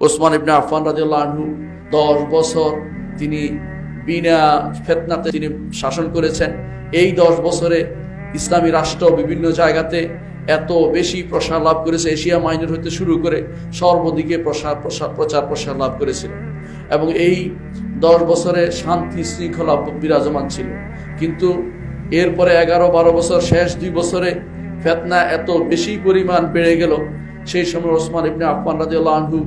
ওসমান ইবনে আফান রাজিউল্লাহ আনহু দশ বছর তিনি বিনা ফেতনাতে তিনি শাসন করেছেন। এই দশ বছরে ইসলামী রাষ্ট্র বিভিন্ন জায়গাতে এত বেশি প্রসার লাভ করেছে, এশিয়া মাইনর হতে শুরু করে সর্বদিকে প্রসার প্রসার, প্রচার, প্রসার লাভ করেছিল। এবং এই দশ বছরে শান্তি শৃঙ্খলা বিরাজমান ছিল। কিন্তু এরপরে এগারো বারো বছর শেষ দুই বছরে ফেতনা এত বেশি পরিমাণ বেড়ে গেল। সেই সময় ওসমান ইবনে আফমান রাজিউল্লাহ আনহু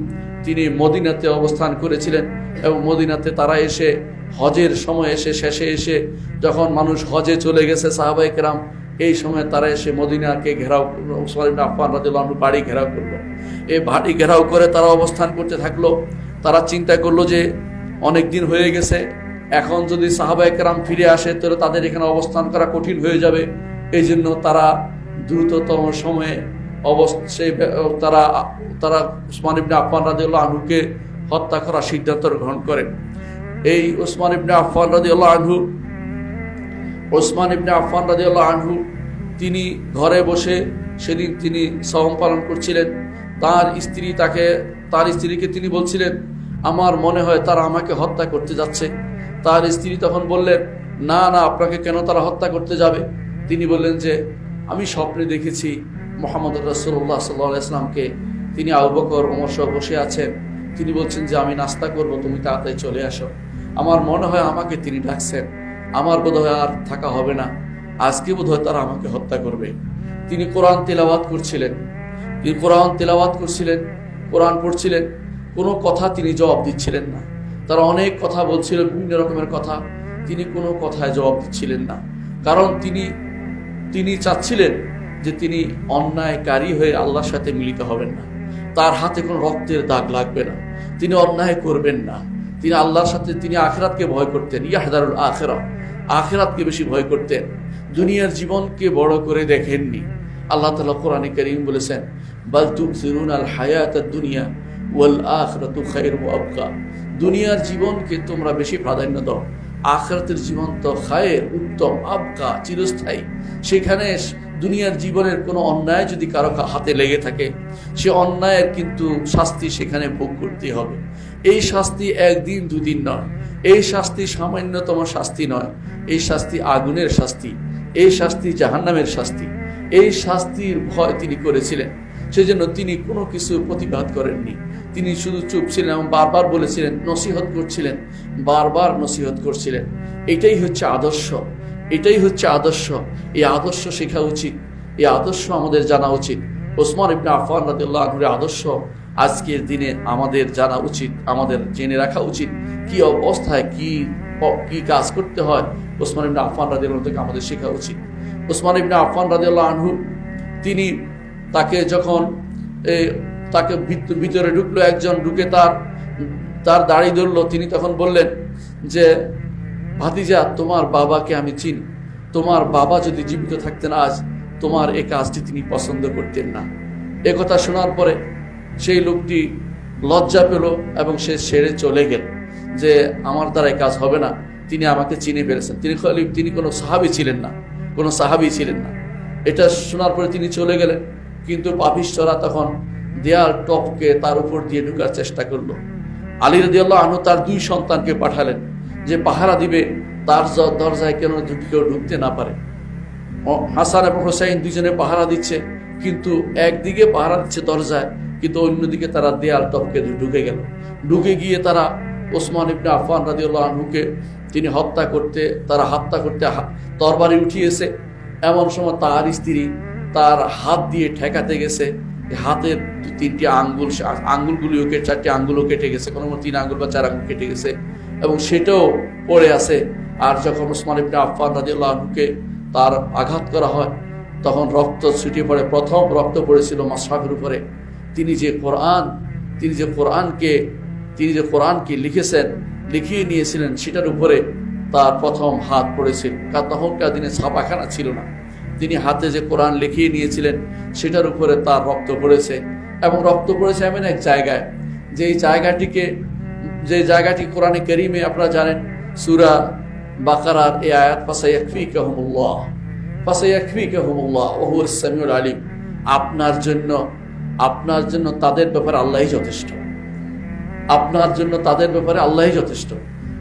তিনি মদিনাতে অবস্থান করেছিলেন এবং মদিনাতে তারা এসে হজের সময় এসে শেষে এসে যখন মানুষ হজে চলে গেছে সাহাবাই কেরাম, এই সময় তারা এসে মদিনাকে ঘেরাও করল। আফমান বাড়ি ঘেরাও করল। এই বাড়ি ঘেরাও করে তারা অবস্থান করতে থাকল। তারা চিন্তা করল যে অনেক দিন হয়ে গেছে, এখন যদি সাহাবা একরাম ফিরে আসে তাহলে তাদের এখানে অবস্থান করা কঠিন হয়ে যাবে। এই জন্য তারা দ্রুততম সময়ে অবশ্যই তারা তারা উসমান ইবনে আফফান রাদিউল্লাহ আনহুকে হত্যা করার সিদ্ধান্ত গ্রহণ করেন এই উসমান ইবনে আফফান রাদিউল্লাহ আনহু ওসমান ইবনে আফফান রাদিউল্লাহ আনহু তিনি ঘরে বসে সেদিন তিনি সহম পালন করছিলেন। তার স্ত্রী তাকে, তার স্ত্রীকে তিনি বলছিলেন, আমার মনে হয় তারা আমাকে হত্যা করতে যাচ্ছে। তার স্ত্রী তখন বললেন, না না, আপনাকে কেন তারা হত্যা করতে যাবে? তিনি বললেন যে, আমি স্বপ্নে দেখেছি মোহাম্মদ রসুল্লাহ সাল্লাহ ইসলামকে তিনি আবু বকর, ওমর সহ বসে আছেন। তিনি বলছেন যে, আমি নাস্তা করব, তুমি তাড়াতাড়ি চলে আসো। আমার মনে হয় আমাকে তিনি ডাকছেন। আমার বোধহয় আর থাকা হবে না। আজকে বোধহয় তারা আমাকে হত্যা করবে। তিনি কোরআন তেলাওয়াত করছিলেন। তিনি কোরআন তেলাওয়াত করছিলেন, কোরআন পড়ছিলেন। কোনো কথা তিনি জবাব দিচ্ছিলেন না। তারা অনেক কথা বলছিল, বিভিন্ন রকমের কথা। তিনি কোনো কথায় জবাব দিচ্ছিলেন না। কারণ তিনি তিনি চাচ্ছিলেন যে তিনি অন্যায়কারী হয়ে আল্লাহর সাথে মিলিত হবেন না। তার হাতে কোনো রক্তের দাগ লাগবে না। তিনি অন্যায় করবেন না। তিনি আল্লাহর সাথে, তিনি আখেরাতকে ভয় করতেন। ইয়াহদারুল আখেরা। আখেরাতকে বেশি ভয় করতেন। দুনিয়ার জীবনকে বড় করে দেখেননি। আল্লাহ তালা কোরআন করিম বলেছেন, বাল তুকসিরুন আল হায়াত দুনিয়া ওয়াল আখরাতু খায়র আবকা। দুনিয়ার জীবনকে তোমরা বেশি প্রাধান্য দাও। আখরাতের জীবন তো খায়ের, উত্তম, আবকা, চিরস্থায়ী। সেখানে দুনিয়ার জীবনের কোনো অন্যায় যদি কারও হাতে লেগে থাকে, সে অন্যায়ের কিন্তু শাস্তি সেখানে ভোগ করতে হবে। এই শাস্তি একদিন দুদিন নয়। এই শাস্তি সামান্যতম শাস্তি নয়। এই শাস্তি আগুনের শাস্তি। এই শাস্তি জাহান্নামের শাস্তি। এই শাস্তির ভয় তিনি করেছিলেন। সেজন্য তিনি কোনো কিছু প্রতিবাদ করেননি। তিনি শুধু চুপ ছিলেন এবং বারবার বলেছিলেন, নসিহত করছিলেন। বারবার নসিহত করছিলেন। এটাই হচ্ছে আদর্শ। এটাই হচ্ছে আদর্শ। এই আদর্শ শেখা উচিত। এই আদর্শ আমাদের জানা উচিত। ওসমান ইবনে আফান রাদিল্লাহ আনহুরের আদর্শ আজকের দিনে আমাদের জানা উচিত, আমাদের জেনে রাখা উচিত। কি অবস্থায় কি কি কাজ করতে হয়, ওসমান ইবনে আফান রাদিল্লাহ থেকে আমাদের শেখা উচিত। ওসমান ইবনে আফান রাদিল্লাহ আনহু, তিনি তাকে যখন তাকে ভিতরে ঢুকলো একজন, ঢুকে তার তার দাড়ি ধরলো, তিনি তখন বললেন যে ভাতিজা, তোমার বাবাকে আমি চিনি। তোমার বাবা যদি জীবিত থাকতেন আজ, তোমার এ কাজটি তিনি পছন্দ করতেন না। এ কথা শোনার পরে সেই লোকটি লজ্জা পেল এবং সে সেরে চলে গেল যে, আমার দ্বারা কাজ হবে না। তিনি আমাকে চিনে ফেলেছেন। তিনি তিনি কোনো সাহাবি ছিলেন না। কোনো সাহাবি ছিলেন না। এটা শোনার পরে তিনি চলে গেলেন। কিন্তু পাপিষ্টরা তখন দেয়াল টপকে তার উপর দিয়ে ঢুকার চেষ্টা করল। আলী রদিয়াল্লাহ আনু তার দুই সন্তানকে পাঠালেন। যে পাহারা দিবে, তার দরজায় কেন কেউ ঢুকতে না পারে? হাসান এবং হোসাইন দুজনে পাহারা দিচ্ছে, কিন্তু একদিকে পাহারা দিচ্ছে দরজায়, কিন্তু অন্যদিকে তারা দেয়াল টপকে ঢুকে গেল। ঢুকে গিয়ে তারা ওসমান ইবনে আফান রাদিউল্লাহ আনহুকে, তিনি হত্যা করতে, তারা হত্যা করতে তরবারি উঠিয়েছে। এমন সময় তার স্ত্রী তার হাত দিয়ে ঠেকাতে গেছে। হাতের তিনটি আঙ্গুল আঙ্গুলগুলিও চারটি আঙ্গুলও কেটে গেছে, কোনো তিন আঙ্গুল বা চার আঙ্গুল কেটে গেছে এবং সেটাও পড়ে আছে। আর যখন ওসমান ইবনে আফফান রাদিয়াল্লাহু আনহুকে তার আঘাত করা হয়, তখন রক্ত ছুটিয়ে পড়ে। প্রথম রক্ত পড়েছিল মাসহাফের উপরে। তিনি যে কোরআন, তিনি যে কোরআনকে, তিনি যে কোরআনকে লিখেছেন, লিখিয়ে নিয়েছিলেন, সেটার উপরে তার প্রথম হাত পড়েছিল। কারণ তখনকার দিনে ছাপাখানা ছিল না। তিনি হাতে যে কোরআন লিখিয়ে নিয়েছিলেন, সেটার উপরে তার রক্ত পড়েছে। এবং রক্ত পড়েছে এমন এক জায়গায়, যেই জায়গাটিকে, যে জায়গাটি কোরআনে করিমে আপনারা জানেন, সুরা বাকারার এ আয়াত ফাসাইয়াকফি কাহমুল্লাহ ফাসাইয়াকফি কাহমুল্লাহ ওহুর সামিউল আলিম। আপনার জন্য আপনার জন্য তাদের ব্যাপারে আল্লাহই যথেষ্ট। আপনার জন্য তাদের ব্যাপারে আল্লাহই যথেষ্ট।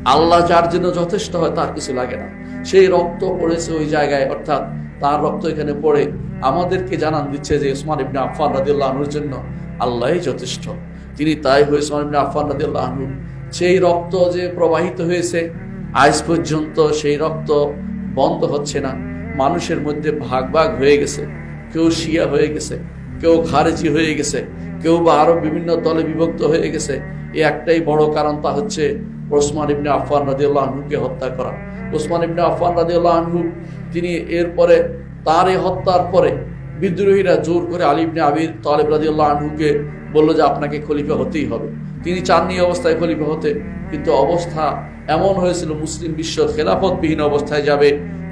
আল্লাহ যার জন্য যথেষ্ট হয় তার কিছু লাগে না। সেই রক্ত পড়েছে ওই জায়গায়, অর্থাৎ তার রক্ত এখানে পড়ে। আমাদেরকে জানান দিচ্ছে যে ওসমান ইবনে আফফান রাদিয়াল্লাহু আনহুর জন্য আল্লাহই যথেষ্ট। তিনি তাই হয়ে ওসমান ইবনে আফফান রাদিয়াল্লাহু আনহু, সেই রক্ত যে প্রবাহিত হয়েছে, আজ পর্যন্ত সেই রক্ত বন্ধ হচ্ছে না। মানুষের মধ্যে ভাগ ভাগ হয়ে গেছে। কেউ শিয়া হয়ে গেছে। কেউ খারেজি হয়ে গেছে, কেউ বা আরও বিভিন্ন দলে বিভক্ত হয়ে গেছে। এই একটাই বড় কারণ তা হচ্ছে ওসমান ইবনে আফফান রাদিউল্লাহ আনহুকে হত্যা করা। ওসমান ইবনে আফফান রাদিউল্লাহ আনহু, তিনি এরপরে তার এই হত্যার পরে বিদ্রোহীরা জোর করে আলী ইবনে আবির তালেব রাদিউল্লাহ আনহুকে বলল যে, আপনাকে খলিফা হতেই হবে। তিনি চাননি অবস্থায় খলিফা হতে, কিন্তু অবস্থা এমন হয়েছিল, মুসলিম বিশ্ব খেলাফতবিহীন অবস্থায় যাবে।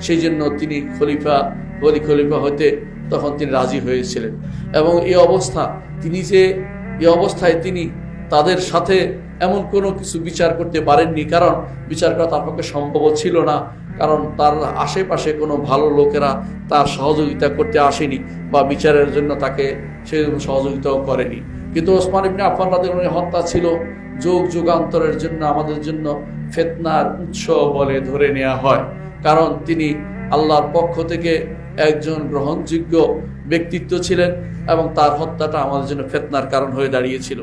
সেই জন্য তিনি খলিফা হলি খলিফা হতে তখন তিনি রাজি হয়েছিলেন। এবং এই অবস্থা, তিনি যে, এই অবস্থায় তিনি তাদের সাথে এমন কোনো কিছু বিচার করতে পারেননি, কারণ বিচার করা তার পক্ষে সম্ভব ছিল না, কারণ তার আশেপাশে কোনো ভালো লোকেরা তার সহযোগিতা করতে আসেনি বা বিচারের জন্য তাকে সে সহযোগিতাও করেনি। কিন্তু ওসমান ইবনে আফান হত্যা ছিল, যোগ যুগান্তরের জন্য, আমাদের জন্য ফেতনার উৎস বলে ধরে নেওয়া হয়। কারণ তিনি আল্লাহর পক্ষ থেকে একজন গ্রহণযোগ্য ব্যক্তিত্ব ছিলেন এবং তার হত্যাটা আমাদের জন্য ফেতনার কারণ হয়ে দাঁড়িয়েছিল।